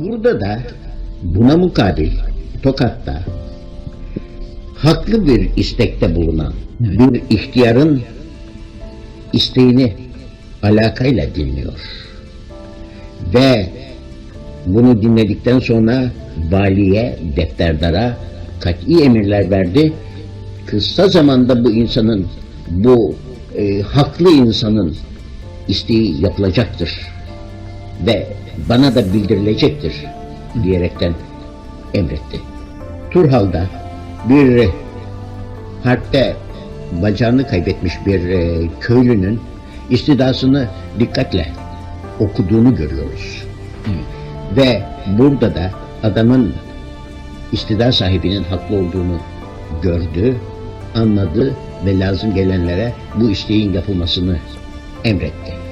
Burada da buna mukabil Tokat'ta haklı bir istekte bulunan bir ihtiyarın isteğini alakayla dinliyor. Ve bunu dinledikten sonra valiye, defterdara kat'i emirler verdi. Kısa zamanda bu insanın, bu e, haklı insanın isteği yapılacaktır ve bana da bildirilecektir diyerekten emretti. Turhal'da bir harpte bacağını kaybetmiş bir e, köylünün istidasını dikkatle okuduğunu görüyoruz. Ve burada da adamın istida sahibinin haklı olduğunu gördü, anladı ve lazım gelenlere bu isteğin yapılmasını emretti.